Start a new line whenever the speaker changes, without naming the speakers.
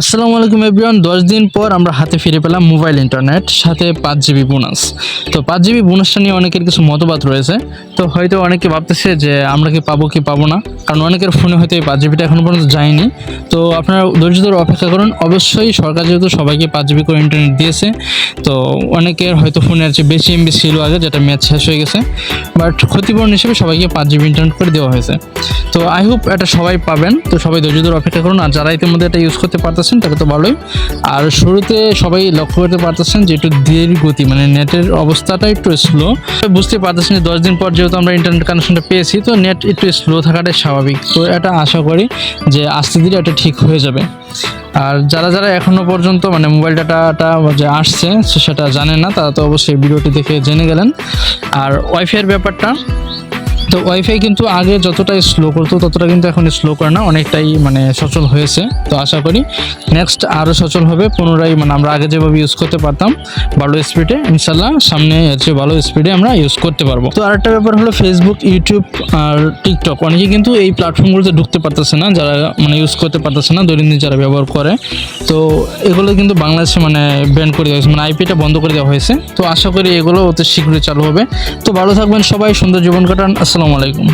আসসালামু আলাইকুম এভরিওয়ান, দশ দিন পর আমরা হাতে ফিরে পেলাম মোবাইল ইন্টারনেট, সাথে পাঁচ জিবি বোনাস। তো পাঁচ জিবি বোনাসটা নিয়ে অনেকের কিছু মতবাদ রয়েছে। তো হয়তো অনেকে ভাবতেছে যে আমরা কি পাবো কি পাবো না। কারণ অনেকের ফোনে হয়তো এই পাঁচ জিবিটা এখনও পর্যন্ত যায়নি। তো আপনারা ধৈর্য ধরে অপেক্ষা করুন। অবশ্যই সরকার যেহেতু সবাইকে পাঁচ জিবি করে ইন্টারনেট দিয়েছে, তো অনেকের হয়তো ফোনের চেয়ে বেশি এমবি ছিল আগে, যেটা ম্যাচ শেষ হয়ে গেছে। বাট ক্ষতিপূরণ হিসেবে সবাইকে পাঁচ জিবি ইন্টারনেট করে দেওয়া হয়েছে। তো আই হোপ এটা সবাই পাবেন। তো সবাই ধৈর্য ধরে অপেক্ষা করুন। আর যারা ইতিমধ্যে এটা ইউজ করতে পারতেছেন তারা তো ভালোই। আর শুরুতে সবাই লক্ষ্য করতে পারতেছেন যে একটু ধীর গতি মানে নেটের অবস্থাটা একটু স্লো বুঝতে পারতেছেন যে দশ দিন পর যেহেতু আমরা ইন্টারনেট কানেকশনটা পেয়েছি, তো নেট একটু স্লো থাকাটাই স্বাভাবিক। তো এটা আশা করি যে আস্তে ধীরে এটা ঠিক হয়ে যাবে। আর যারা যারা এখনও পর্যন্ত মানে মোবাইল ডাটাটা যে আসছে, সেটা জানেন না, তারা তো অবশ্যই ভিডিওটি দেখে জেনে গেলেন। আর ওয়াইফাইয়ের ব্যাপারটা তো ওয়াইফাই কিন্তু আগে যতটা স্লো করতো, ততটা কিন্তু এখন স্লো করে না, অনেকটাই মানে সচল হয়েছে। তো আশা করি নেক্সট আরও সচল হবে, পুনরায় মানে আমরা আগে যেভাবে ইউজ করতে পারতাম, ভালো স্পিডে ইনশাল্লাহ সামনে হচ্ছে ভালো স্পিডে আমরা ইউজ করতে পারব। তো আরেকটা ব্যাপার হলো ফেসবুক ইউটিউব আর টিকটক অনেকে কিন্তু এই প্ল্যাটফর্মগুলোতে ঢুকতে পারতেছে না, যারা মানে ইউজ করতে পারতেছে না, দৈনন্দিন যারা ব্যবহার করে। তো এগুলো কিন্তু বাংলাদেশে মানে ব্যান করে দেওয়া হয়েছে মানে আইপিটা বন্ধ করে দেওয়া হয়েছে। তো আশা করি এগুলো অতি শীঘ্রই চালু হবে। তো ভালো থাকবেন সবাই, সুন্দর জীবন কাটান আসসালামু আলাইকুম।